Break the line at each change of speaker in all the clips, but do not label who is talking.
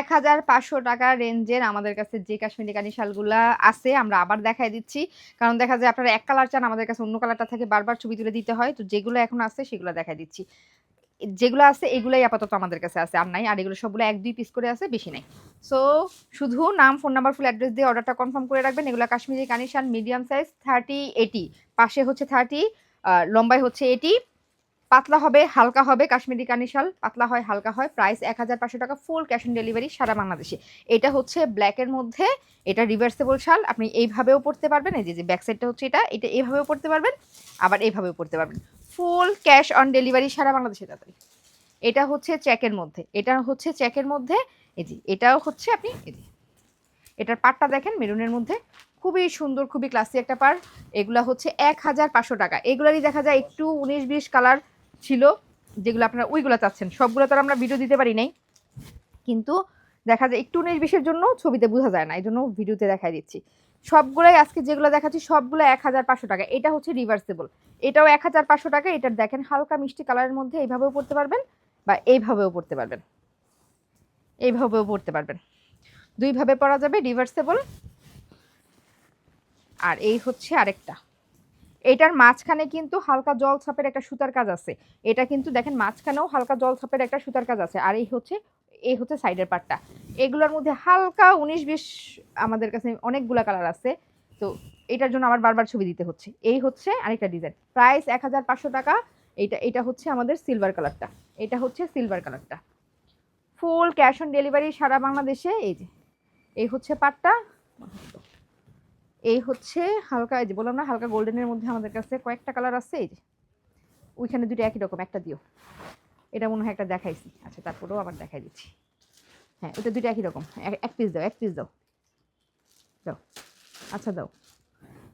এক হাজার পাঁচশো টাকা রেঞ্জের আমাদের কাছে যে কাশ্মীরি কানি শালগুলা আছে, আমরা আবার দেখাই দিচ্ছি। কারণ দেখা যায় আপনারা এক কালার চান, আমাদের কাছে অন্য কালারটা থাকে, বারবার ছবি তুলে দিতে হয়। তো যেগুলো এখন আছে, সেগুলো দেখাই দিচ্ছি। যেগুলো আছে, এগুলাই আপাতত আমাদের কাছে আছে, আর নাই। আর এগুলো সবগুলো এক, দুই পিস করে আছে, বেশি নাই। সো শুধু নাম ফোন নাম্বার ফুল অ্যাড্রেস দিয়ে অর্ডারটা কনফার্ম করে রাখবেন। এগুলো কাশ্মীরি কানিশান মিডিয়াম সাইজ থার্টি এটি পাশে হচ্ছে থার্টি লম্বায় হচ্ছে এইটি পাতলা হবে, হালকা হবে, কাশ্মীরি কানিশাল, পাতলা হয়, হালকা হয় প্রাইস এক হাজার পাঁচশো টাকা ফুল ক্যাশ অন ডেলিভারি সারা বাংলাদেশে। এটা হচ্ছে ব্ল্যাকের মধ্যে, এটা রিভার্সেবল শাল, আপনি এইভাবেও পড়তে পারবেন, এই যে ব্যাক সাইডটা হচ্ছে এটা এটা এইভাবেও পড়তে পারবেন, আবার এইভাবেও পড়তে পারবেন। ফুল ক্যাশ অন ডেলিভারি সারা বাংলাদেশে তাড়াতাড়ি এটা হচ্ছে চেকের মধ্যে, এটা হচ্ছে চেকের মধ্যে, এই যে, এটাও হচ্ছে আপনি, এই যে, এটার পাটটা দেখেন, মেরুনের মধ্যে, খুবই সুন্দর, খুবই ক্লাসি একটা পার এগুলা হচ্ছে এক হাজার পাঁচশো টাকা। এগুলারই দেখা যায় একটু উনিশ বিশ কালার ছিল, যেগুলো আপনারা ওইগুলো চাচ্ছেন। সবগুলো তো আমরা ভিডিও দিতে পারি নাই। কিন্তু দেখা যায় একটু উনিশ বিশের জন্য ছবিতে বোঝা যায় না এই জন্য ভিডিওতে দেখাই দিচ্ছি। সবগুলোই আজকে যেগুলো দেখাচ্ছি, সবগুলো এক হাজার পাঁচশো টাকা। এটা হচ্ছে রিভার্সেবল এটাও এক হাজার পাঁচশো টাকা এটার দেখেন হালকা মিষ্টি কালারের মধ্যে এইভাবেও পড়তে পারবেন বা এইভাবেও পড়তে পারবেন। এইভাবেও পড়তে পারবেন। দুইভাবে পরা যাবে রিভার্সেবল আর এই হচ্ছে আরেকটা। এটার মাঝখানে কিন্তু হালকা জল ছাপের একটা সুতার কাজ আছে। এটা কিন্তু দেখেন মাঝখানেও হালকা জল ছাপের একটা সুতার কাজ আছে। আর এই হচ্ছে এই হচ্ছে সাইডের পার্টটা এগুলোর মধ্যে হালকা উনিশ বিশ আমাদের কাছে অনেকগুলা কালার আছে। তো এটার জন্য আমার বারবার ছবি দিতে হচ্ছে। এই হচ্ছে আরেকটা ডিজাইন। প্রাইস এক হাজার পাঁচশো টাকা। এটা এটা হচ্ছে আমাদের সিলভার কালারটা। এটা হচ্ছে সিলভার কালারটা। ফুল ক্যাশ অন ডেলিভারি সারা বাংলাদেশে। এই যে, এই হচ্ছে পাটটা। এই হচ্ছে হালকা, এই যে বললাম না, হালকা গোল্ডেনের মধ্যে আমাদের কাছে কয়েকটা কালার আছে, এই যে। ওইখানে দুটো একই রকম, একটা দিও। এটা মনে হয় একটা দেখাইছি। আচ্ছা তারপরেও আবার দেখাই দিচ্ছি। হ্যাঁ ওটা দুটো একই রকম। এক- এক পিস দাও, এক পিস দাও। দাও। আচ্ছা দাও।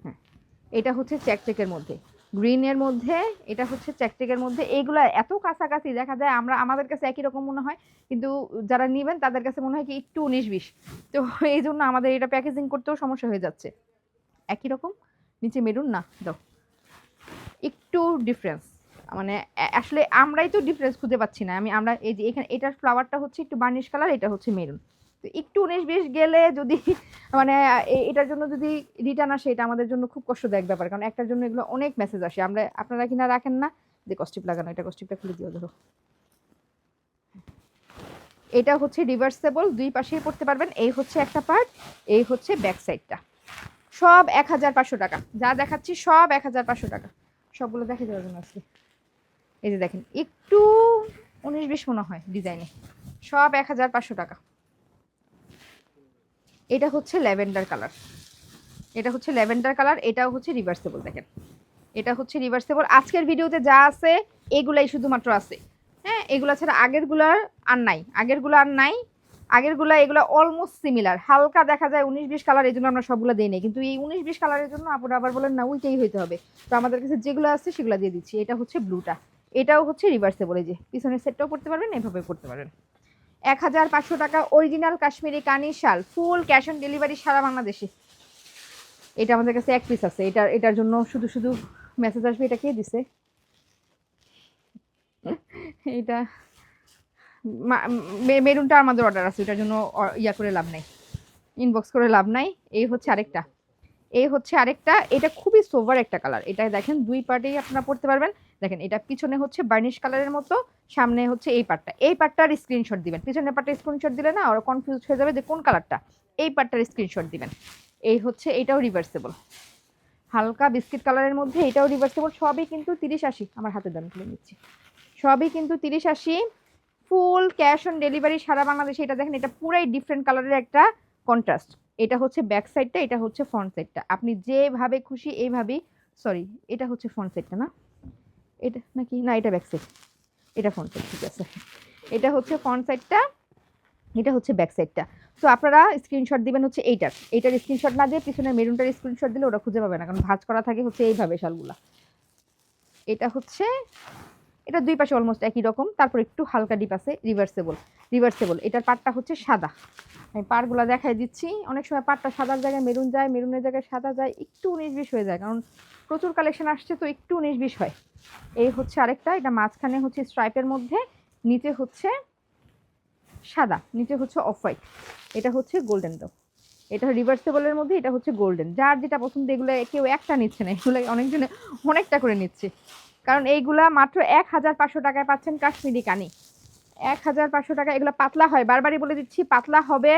হ্যাঁ এটা হচ্ছে চ্যাকটেকের মধ্যে। গ্রিনের মধ্যে, এটা হচ্ছে চ্যাকটেকের মধ্যে। এইগুলো এত কাছাকাছি দেখা যায়, আমরা, আমাদের কাছে একই রকম মনে হয়। কিন্তু যারা নেবেন, তাদের কাছে মনে হয় কি একটু উনিশ বিশ। তো এই জন্য আমাদের এটা প্যাকেজিং করতেও সমস্যা হয়ে যাচ্ছে। একই রকম, নিচে মেরুন না দাও একটু ডিফারেন্স মানে আসলে আমরাই তো ডিফারেন্স খুঁজে পাচ্ছি না। আমি, আমরা এই যে এখানে, এটার ফ্লাওয়ারটা হচ্ছে একটু বার্নিশ কালার এটা হচ্ছে মেরুন তো একটু উনিশ বিশ গেলে যদি মানে এটার জন্য যদি রিটার্ন আসে, এটা আমাদের জন্য খুব কষ্টদায়ক ব্যাপার। কারণ একটার জন্য এগুলো অনেক মেসেজ আসে। আমরা, আপনারা কিনা রাখেন না, যে কস্টিপ লাগানো, এটা কস্টিপটা খুলে দিও, ধরো। এটা হচ্ছে রিভার্সেবল দুই পাশেই পড়তে পারবেন। এই হচ্ছে একটা পার্ট এই হচ্ছে ব্যাক সাইডটা সব এক হাজার পাঁচশো টাকা। যা দেখাচ্ছি সব এক হাজার পাঁচশো টাকা। সবগুলো দেখে দেওয়ার জন্য আজকে। এই যে দেখেন, একটু উনিশ বিশ মনে হয় ডিজাইনে। সব এক হাজার পাঁচশো টাকা। এটা হচ্ছে ল্যাভেন্ডার কালার। এটা হচ্ছে ল্যাভেন্ডার কালার, এটাও হচ্ছে রিভার্সেবল দেখেন। এটা হচ্ছে রিভার্সেবল আজকের ভিডিওতে যা আছে, এগুলাই শুধুমাত্র আছে। হ্যাঁ এগুলা ছাড়া আগেরগুলার আর নাই। আগেরগুলো আর নাই আগেরগুলা এগুলো অলমোস্ট সিমিলার হালকা দেখা যায় উনিশ বিশ কালার এই জন্য আমরা সবগুলো দিই নাই। কিন্তু এই উনিশ বিশ কালারের জন্য আপনারা আবার বলেন, না, ওইটাই হইতে হবে। তো আমাদের কাছে যেগুলো আছে সেগুলো দিয়ে দিচ্ছি। এটা হচ্ছে ব্লুটা এটাও হচ্ছে রিভার্সেবল এই যে পিছনের সেটটাও করতে পারবেন, এভাবে করতে পারবেন। এক হাজার পাঁচশো টাকা অরিজিনাল কাশ্মীরি কানি শাল ফুল ক্যাশ অন ডেলিভারি সারা বাংলাদেশে। এটা আমাদের কাছে এক পিস আছে। এটা এটার জন্য শুধু শুধু মেসেজ আসবে, এটা কে দিছে? এটা মেরুনটা আমাদের অর্ডার আছে ওটার জন্য ইয়া করে লাভ নাই। ইনবক্স করে লাভ নাই। এই হচ্ছে আরেকটা। এই হচ্ছে আরেকটা। এটা খুবই সোভার একটা কালার এটা দেখেন, দুই পার্টেই আপনারা পড়তে পারবেন। দেখেন, এটা পিছনে হচ্ছে বার্নিশ কালারের মতো, সামনে হচ্ছে এই পার্টটা। এই পার্টটার স্ক্রিনশট দিবেন। পিছনের পার্টটা স্ক্রিনশট দিলে না, ওরা কনফিউজ হয়ে যাবে যে কোন কালারটা এই পার্টটার স্ক্রিনশট দিবেন। এই হচ্ছে এটাও রিভার্সেবল হালকা বিস্কিট কালারের মধ্যে এটাও রিভার্সেবল সবই কিন্তু তিরিশ আশি। আমার হাতে দাম তুলে নিচ্ছি। সবই কিন্তু তিরিশ আশি। ফুল, ক্যাশ অন ডেলিভারি সারা বাংলাদেশে এটা দেখেন, এটা পুরাই ডিফারেন্ট কালারের একটা কন্ট্রাস্ট এটা হচ্ছে ব্যাক সাইডটা এটা হচ্ছে ফ্রন্ট সাইডটা আপনি যেভাবে খুশি এইভাবেই সরি এটা হচ্ছে ফ্রন্ট সাইডটা না? এটা নাকি? না, এটা ব্যাক সাইড এটা ফ্রন্ট সাইড ঠিক আছে। এটা হচ্ছে ফ্রন্ট সাইডটা এটা হচ্ছে ব্যাক সাইডটা তো আপনারা স্ক্রিনশট দিবেন হচ্ছে এইটার। এইটার স্ক্রিনশট না দিয়ে পিছনে মেরুনটার স্ক্রিনশট দিলে ওরা খুঁজে পাবে না, কারণ ভাঁজ করা থাকে হচ্ছে এইভাবে শালগুলা। এটা হচ্ছে এটা দুই পাশে অলমোস্ট একই রকম, তারপর একটু হালকা ডিপ আছে রিভার্সেবল রিভার্সেবল এটার পাটটা হচ্ছে সাদা। আমি পাড়গুলো দেখাই দিচ্ছি। অনেক সময় পাটটা সাদার জায়গায় মেরুন যায়, মেরুনের জায়গায় সাদা যায়, একটু উনিশ বিশ হয়ে যায়, কারণ প্রচুর কালেকশন আসছে, তো একটু উনিশ বিশ হয়। এই হচ্ছে আরেকটা, এটা মাঝখানে হচ্ছে স্ট্রাইপের মধ্যে, নিচে হচ্ছে সাদা, নিচে হচ্ছে অফ হোয়াইট এটা হচ্ছে গোল্ডেন তো এটা রিভার্সেবলের মধ্যে, এটা হচ্ছে গোল্ডেন যার যেটা পছন্দ, এগুলো কেউ একটা নিচ্ছে না, এগুলো অনেকজনে অনেকটা করে নিচ্ছে। কারণ এইগুলা মাত্র এক হাজার পাঁচশো টাকায় পাচ্ছেন কাশ্মীরি কানি। এক হাজার পাঁচশো টাকা, এগুলো পাতলা হয়। বারবারই বলে দিচ্ছি, পাতলা হবে।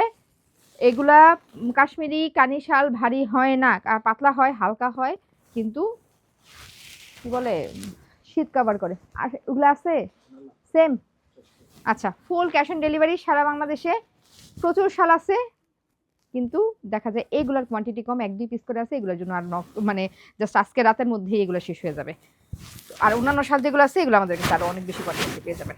এগুলা কাশ্মীরি কানি শাল ভারী হয় না। আর পাতলা হয়, হালকা হয়, কিন্তু কি বলে, শীত কভার করে। আর ওগুলো আছে? সেম আচ্ছা ফুল ক্যাশ অন ডেলিভারি সারা বাংলাদেশে। প্রচুর শাল আছে, কিন্তু দেখা যায় এগুলোর কোয়ান্টিটি কম। এক দুই পিস করে আছে, এগুলোর জন্য আর মানে জাস্ট আজকে রাতের মধ্যেই এগুলো শেষ হয়ে যাবে। আর অন্যান্য শাল যেগুলো আছে এগুলো আমাদের কাছে আরও অনেক বেশি কোয়ান্টিটিতে পেয়ে যাবেন।